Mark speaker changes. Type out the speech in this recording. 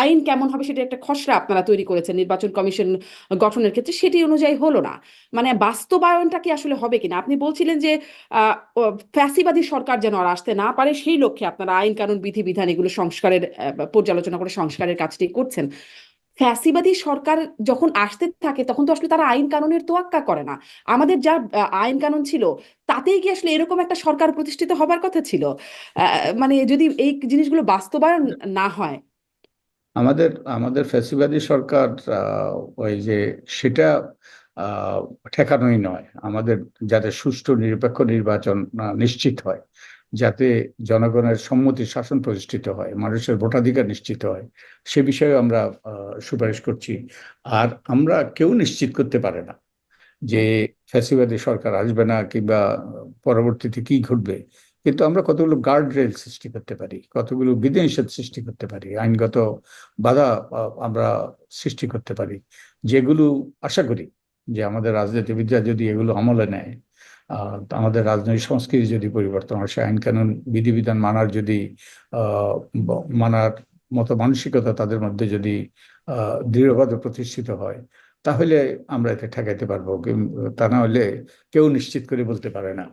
Speaker 1: আইন কেমন হবে সেটা একটা খসড়া আপনারা তৈরি করেছেন নির্বাচন কমিশন গঠনের ক্ষেত্রে, সেটি অনুযায়ী হলো না। মানে বাস্তবায়নটা কি আসলে হবে কিনা? আপনি বলছিলেন যে ফ্যাসিবাদী সরকার যেন আর আসতে না পারে, সেই লক্ষ্যে আপনারা আইন কানুন, বিধিবিধান এগুলো সংস্কারের পর্যালোচনা করে সংস্কারের কাজটি করছেন। ফ্যাসিবাদী সরকার যখন আসতে থাকে, তখন তো আসলে তারা আইন কানুনের তোয়াক্কা করে না। আমাদের যা আইন কানুন ছিল, তাতেই কি আসলে এরকম একটা সরকার প্রতিষ্ঠিত হবার কথা ছিল? মানে যদি এই জিনিসগুলো বাস্তবায়ন না হয়
Speaker 2: আমাদের আমাদের ফ্যাসিবাদী সরকার ওই যে সেটা ঠেকানোই নয়। আমাদের যাতে সুষ্ঠু নিরপেক্ষ নির্বাচন নিশ্চিত হয়, যাতে জনগণের সম্মতি শাসন প্রতিষ্ঠিত হয়, মানুষের ভোটাধিকার নিশ্চিত হয়, সে বিষয়ে আমরা সুপারিশ করছি। আর আমরা কেউ নিশ্চিত করতে পারে না যে ফ্যাসিবাদী সরকার আসবে না কিংবা পরবর্তীতে কি ঘটবে। কিন্তু আমরা কতগুলো গার্ড রেল সৃষ্টি করতে পারি, কতগুলো বিধিনিষেধ সৃষ্টি করতে পারি, আইনগত বাধা আমরা সৃষ্টি করতে পারি, যেগুলো আশা করি যে আমাদের রাজনীতিবিদরা যদি এগুলো আমলে নেয় আমাদের রাজনৈতিক সংস্কৃতি যদি পরিবর্তন হয়, সে আইন কানুন বিধিবিধান মানার যদি মানার মতো মানসিকতা তাদের মধ্যে যদি দৃঢ়ভাবে প্রতিষ্ঠিত হয়, তাহলে আমরা এতে ঠেকাইতে পারব তা না হলে কেউ নিশ্চিত করে বলতে পারে না।